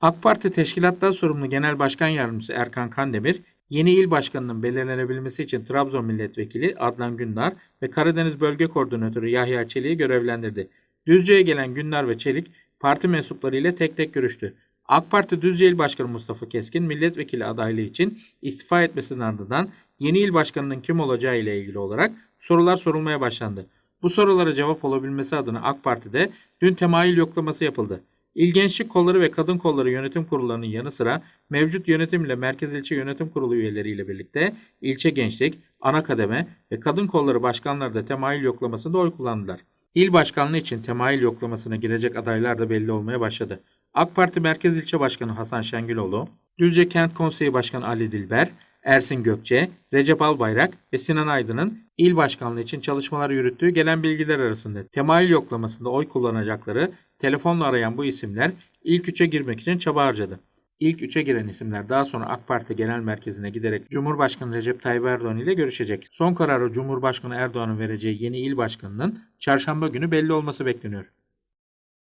AK Parti Teşkilatlar Sorumlu Genel Başkan Yardımcısı Erkan Kandemir, yeni il başkanının belirlenebilmesi için Trabzon Milletvekili Adnan Gündar ve Karadeniz Bölge Koordinatörü Yahya Çelik'i görevlendirdi. Düzce'ye gelen Gündar ve Çelik, parti mensupları ile tek tek görüştü. AK Parti Düzce İl Başkanı Mustafa Keskin, milletvekili adaylığı için istifa etmesinin ardından yeni il başkanının kim olacağı ile ilgili olarak sorular sorulmaya başlandı. Bu sorulara cevap olabilmesi adına AK Parti'de dün temayül yoklaması yapıldı. İl Gençlik Kolları ve Kadın Kolları Yönetim Kurullarının yanı sıra mevcut yönetim ile Merkez İlçe Yönetim Kurulu üyeleriyle birlikte ilçe gençlik, ana kademe ve kadın kolları başkanları da temayül yoklamasında oy kullandılar. İl başkanlığı için temayül yoklamasına girecek adaylar da belli olmaya başladı. AK Parti Merkez İlçe Başkanı Hasan Şengüloğlu, Düzce Kent Konseyi Başkanı Ali Dilber, Ersin Gökçe, Recep Albayrak ve Sinan Aydın'ın il başkanlığı için çalışmalar yürüttüğü gelen bilgiler arasında temayül yoklamasında oy kullanacakları telefonla arayan bu isimler ilk üçe girmek için çaba harcadı. İlk üçe giren isimler daha sonra AK Parti Genel Merkezi'ne giderek Cumhurbaşkanı Recep Tayyip Erdoğan ile görüşecek. Son kararı Cumhurbaşkanı Erdoğan'ın vereceği yeni il başkanının çarşamba günü belli olması bekleniyor.